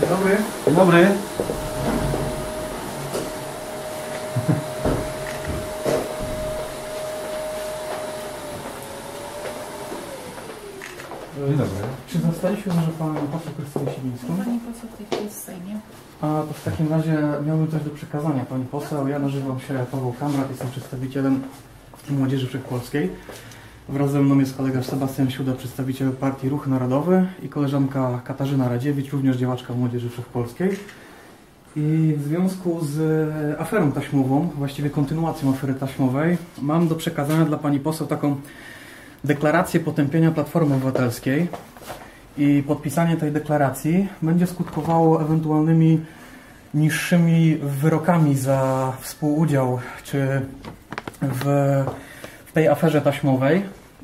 Dzień dobry. Dzień dobry. Czy zostaliśmy może Pan poseł Krystynę Siwińską? Pani poseł w tej chwili jest w Sejmie. A to w takim razie miałbym coś do przekazania Pani poseł. Ja nazywam się Paweł Kamrat, jestem przedstawicielem Młodzieży Wszechpolskiej. Wraz ze mną jest kolega Sebastian Siuda, przedstawiciel Partii Ruch Narodowy i koleżanka Katarzyna Radziewicz, również działaczka Młodzieży Wszechpolskiej. I w związku z aferą taśmową, właściwie kontynuacją afery taśmowej, mam do przekazania dla Pani poseł taką deklarację potępienia Platformy Obywatelskiej i podpisanie tej deklaracji będzie skutkowało ewentualnymi niższymi wyrokami za współudział czy w, w tej aferze taśmowej.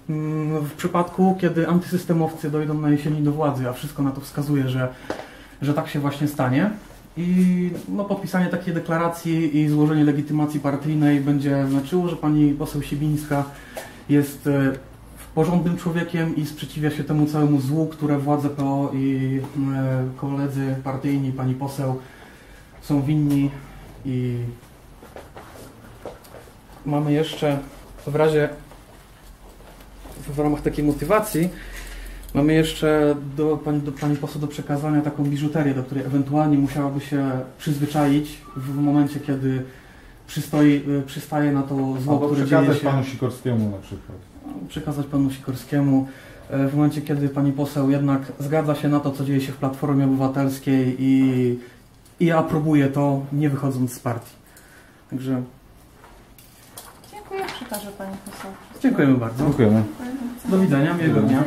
Mm, W przypadku, kiedy antysystemowcy dojdą na jesieni do władzy, a wszystko na to wskazuje, że, że tak się właśnie stanie. I no, podpisanie takiej deklaracji i złożenie legitymacji partyjnej będzie znaczyło, że pani poseł Sibińska jest e, porządnym człowiekiem i sprzeciwia się temu całemu złu, które władze PO i e, koledzy partyjni, pani poseł są winni i mamy jeszcze w razie w ramach takiej motywacji mamy jeszcze do pani, do pani poseł do przekazania taką biżuterię, do której ewentualnie musiałaby się przyzwyczaić w momencie, kiedy przystoi, przystaje na to zło, Albo które dzieje przekazać się panu Sikorskiemu na przykład. przekazać panu Sikorskiemu e, w momencie, kiedy pani poseł jednak zgadza się na to, co dzieje się w Platformie Obywatelskiej i, i aprobuje to, nie wychodząc z partii. Także przekażę Pani poseł. dziękujemy bardzo. Dziękujemy. Do widzenia, miłego dnia.